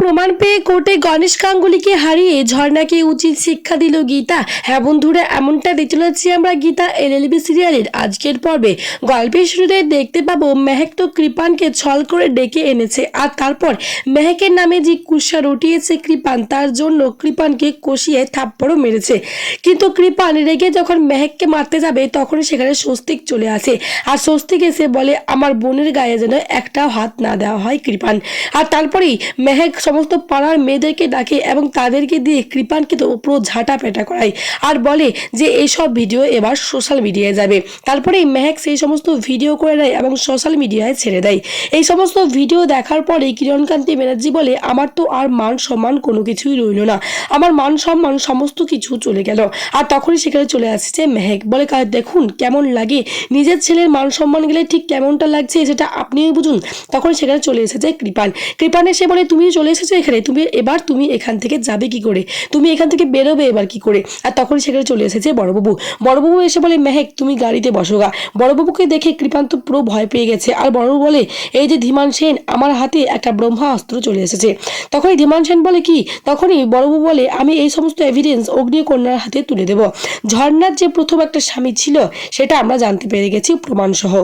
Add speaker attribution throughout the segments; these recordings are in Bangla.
Speaker 1: প্রমাণ পেয়ে কোর্টে গণেশ গাঙ্গুলিকে হারিয়ে ঝর্ণাকে উচিত শিক্ষা দিল গীতা। হ্যাঁ বন্ধুরা, এমনটা দেখতে চলেছি আমরা গীতা এলএলবি সিরিয়ালের আজকের পর্বে। গল্পের শুরুতে দেখতে পাবো মেহেক তো কৃপানকে ছল করে ডেকে এনেছে আর তারপর মেহেকের নামে যে কুৎসা রটিয়েছে কৃপান, তার জন্য কৃপানকে কষিয়ে থাপ্পড়ও মেরেছে। কিন্তু কৃপান রেগে যখন মেহেককে মারতে যাবে তখন সেখানে স্বস্তিক চলে আসে। আর স্বস্তিক এসে বলে, আমার বোনের গায়ে যেন একটাও হাত না দেওয়া হয় কৃপান। আর তারপরেই মেহেক সমস্ত পাড়ার মেয়েদেরকে ডাকে এবং তাদেরকে দিয়ে কৃপানকে তো পুরো ঝাঁটা পেটা করায়। আর বলে যে এইসব ভিডিও এবার সোশ্যাল মিডিয়ায় যাবে। তারপরেই মেহেক সেই সমস্ত ভিডিও করে নেয় এবং সোশ্যাল মিডিয়ায় ছেড়ে দেয়। এই সমস্ত ভিডিও দেখার পরে কিরণকান্তি ব্যানার্জি বলে, আমার তো আর মান সম্মান কোনো কিছুই রইল না। আমার মান সম্মান সমস্ত কিছু চলে গেল। আর তখনই সেখানে চলে আসছে মেহেক। বলে, "কা- দেখুন কেমন লাগে। নিজের ছেলের মান সম্মান গেলে ঠিক কেমনটা লাগছে সেটা আপনিও বুঝুন। তখন সেখানে চলে এসেছে কৃপান। কৃপান এসে বলে তুমি চলে এসেছ এখানে, তুমি এবার তুমি এখান থেকে যাবে কি করে? তুমি এখান থেকে বেরোবে এবার কি করে? আর তখন সেখানে চলে এসেছে বড়বাবু। বড়বাবু এসে বলে, মেহেক, তুমি গাড়িতে বসো গা। বড়বাবুকে দেখে কৃপান্ত পুরো ভয় পেয়ে গেছে। আর বড়বাবু বলে, এই যে ধীমান সেন, আমার হাতে একটা ব্রহ্মাস্ত্র চলে এসেছে। তখনই ধীমান সেন বলে, কি? তখনই বড়বাবু বলে, আমি এই সমস্ত এভিডেন্স অগ্নিকন্যার হাতে তুলে দেব। ঝর্ণার যে প্রথম একটা স্বামী ছিল, সেটা আমরা জানতে পেরে গেছি প্রমাণসহ।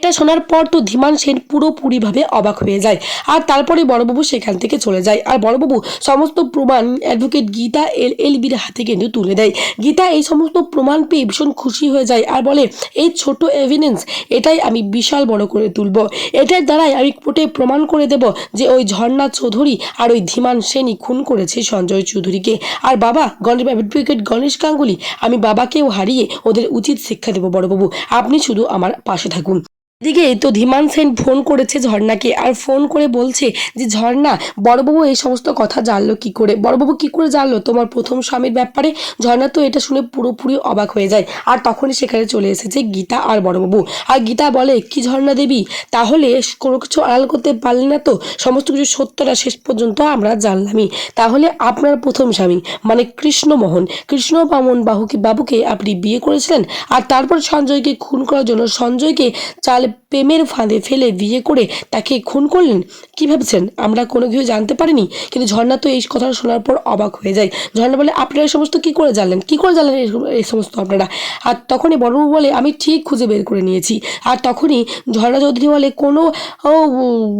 Speaker 1: এটা শোনার পর তো ধীমান সেন পুরোপুরিভাবে অবাক হয়ে যায়। আর তারপরে বড়বাবু সেখান থেকে চলে যায়। আর বড়বাবু সমস্ত প্রমাণ অ্যাডভোকেট গীতা এল এলবির হাতে কিন্তু তুলে দেয়। গীতা এই সমস্ত প্রমাণ পেয়ে ভীষণ খুশি হয়ে যায় আর বলে, এই ছোট এভিডেন্স এটাই আমি বিশাল বড় করে তুলব। এটার দ্বারাই আমি কোর্টে প্রমাণ করে দেব যে ওই ঝর্ণা চৌধুরী আর ওই ধীমান সেনই খুন করেছে সঞ্জয় চৌধুরীকে। আর বাবা, গণেশ অ্যাডভোকেট গণেশ গাঙ্গুলি, আমি বাবাকেও হারিয়ে ওদের উচিত শিক্ষা দেবো বড়বাবু। আপনি শুধু আমার পাশে থাকুন। এদিকে তো ধীমান সেন ফোন করেছে ঝর্ণাকে আর ফোন করে বলছে যে, ঝর্ণা, বড়বাবু এই সমস্ত কথা জানলো কি করে? বড়বাবু কি করে জানলো? তোমার প্রথম স্বামীর ব্যাপারে? ঝর্ণা তো এটা শুনে পুরোপুরি অবাক হয়ে যায়। আর তখনই সেখানে চলে এসেছে গীতা আর বড়বাবু। আর গীতা বলে, কি ঝর্ণা দেবী? তাহলে কোনো কিছু আড়াল করতে পারলে না তো? সমস্ত কিছু সত্যটা শেষ পর্যন্ত আমরা জানলামই। তাহলে আপনার প্রথম স্বামী মানে কৃষ্ণমোহন কৃষ্ণ বামন বাহুকে বাবুকে আপনি বিয়ে করেছিলেন? আর তারপর সঞ্জয়কে খুন করার জন্য সঞ্জয়কে চাল প্রেমের ফাঁদে ফেলে বিয়ে করে তাকে খুন করলেন? কি ভাবছেন? আমরা কোনো কিছু জানতে পারিনি। কিন্তু ঝর্ণা তো এই কথা শোনার পর অবাক হয়ে যায়। ঝর্ণা বলে, আপনারা এই সমস্ত কি করে জানলেন? কি করে জানলেন এই- সমস্ত আপনারা? আর তখনই বড়বাবু বলে, আমি ঠিক খুঁজে বের করে নিয়েছি। আর তখনই ঝর্ণা চৌধুরী বলে, কোনো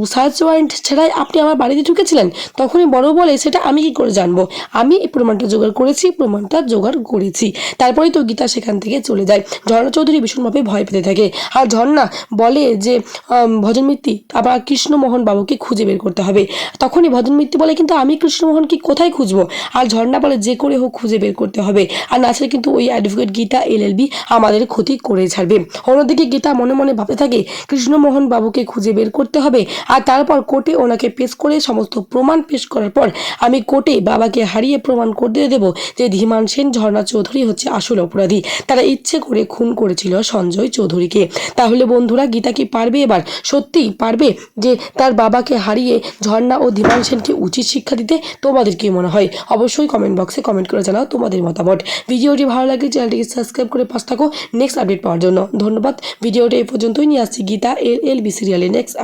Speaker 1: সার্চ ওয়ারেন্ট ছাড়াই আপনি আমার বাড়িতে ঢুকেছিলেন? তখনই বড়বাবু বলে, সেটা আমি কি করে জানব? আমি এই প্রমাণটা জোগাড় করেছি, প্রমাণটা জোগাড় করেছি। তারপরেই তো গীতা সেখান থেকে চলে যায়। ঝর্ণা চৌধুরী ভীষণভাবে ভয় পেতে থাকে। আর ঝর্ণা বলে যে আম, ভজন মিত্তি আবার কৃষ্ণমোহন বাবুকে খুঁজে বের করতে হবে। তখনই ভজন মিত্তি বলে কিন্তু আমি কৃষ্ণমোহনকে কোথায় খুঁজবো? আর ঝর্ণা বলে যে করে হোক খুঁজে বের করতে হবে। আর না কিন্তু ওই অ্যাডভোকেট গীতা এলএলবি আমাদের ক্ষতি করে ছাড়বে। অন্যদিকে গীতা মনে মনে ভাবতে থাকে কৃষ্ণমোহন বাবুকে খুঁজে বের করতে হবে। আর তারপর কোর্টে ওনাকে পেশ করে সমস্ত প্রমাণ পেশ করার পর আমি কোর্টে বাবাকে হারিয়ে প্রমাণ করতে দেব যে ধীমান সেন ঝর্ণা চৌধুরী হচ্ছে আসল অপরাধী। তারা ইচ্ছে করে খুন করেছিল সঞ্জয় চৌধুরীকে। তাহলে বন্ধুরা গীতা কি পারবে এবার? সত্যিই পারবে যে তার বাবাকে হারিয়ে ঝর্ণা ও ধীমান সেনকে উচিত শিক্ষা দিতে? তোমাদের কি মনে হয়? অবশ্যই কমেন্ট বক্সে কমেন্ট করে জানাও তোমাদের মতামত। ভিডিওটি ভালো লাগে চ্যানেলটিকে সাবস্ক্রাইব করে পাশ থাকো। নেক্সট আপডেট পাওয়ার জন্য ধন্যবাদ। ভিডিওটি এই পর্যন্তই। নিয়ে আসছি গীতা, এল এল বি সিরিয়ালে নেক্সট